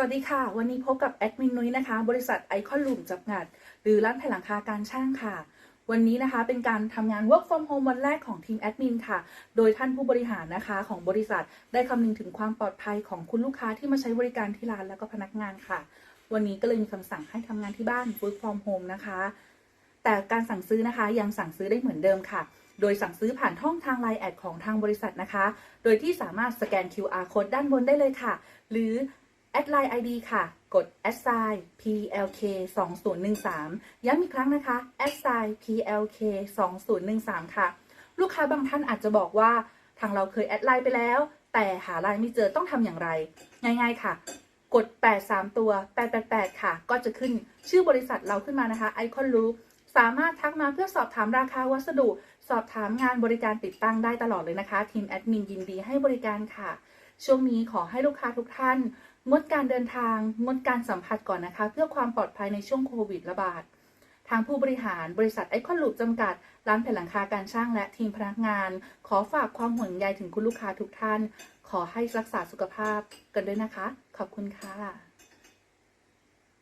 สวัสดีค่ะ วันนี้พบกับแอดมินนุ้ยนะคะ บริษัทไอคอนลูมจำกัด หรือร้านแผ่นหลังคาการช่างค่ะ วันนี้นะคะเป็นการทำงาน work from home วันแรกของทีมแอดมินค่ะ โดยท่านผู้บริหารนะคะของบริษัทได้คำนึงถึงความปลอดภัยของคุณลูกค้าที่มาใช้บริการที่ร้านแล้วก็พนักงานค่ะ วันนี้ก็เลยมีคำสั่งให้ทำงานที่บ้าน work from home นะคะ แต่การสั่งซื้อนะคะยังสั่งซื้อได้เหมือนเดิมค่ะโดยสั่งซื้อผ่านช่องทาง Line แอดของทางบริษัทนะคะ โดยที่สามารถสแกน QR code ด้านบนได้เลยค่ะ หรือ ดไลน์ ID ค่ะ กด a s i PLK 2013ย้ำอีกครั้งนะคะ a s i PLK 2013ค่ะ ลูกค้าบางท่านอาจจะบอกว่าทางเราเคยแอดไลน์ไปแล้ว แต่หาไลน์ไม่เจอต้องทำอย่างไร ง่าย ๆ ค่ะ กด 83 ตัว 888 ค่ะ ก็จะขึ้นชื่อบริษัทเราขึ้นมานะคะ ไอคอนรู สามารถทักมาเพื่อสอบถามราคาวัสดุ สอบถามงานบริการติดตั้งได้ตลอดเลยนะคะ ทีมแอดมินยินดีให้บริการค่ะ ช่วงนี้ขอให้ลูกค้าทุกท่าน งดการเดินทาง งดการสัมผัสก่อนนะคะ เพื่อความปลอดภัยในช่วงโควิดระบาด ทางผู้บริหารบริษัทไอคอนลูปจำกัด ร้านแผ่นหลังคาการช่างและทีมพนักงาน ขอฝากความห่วงใยถึงคุณลูกค้าทุกท่าน ขอให้รักษาสุขภาพกันด้วยนะคะ ขอบคุณค่ะ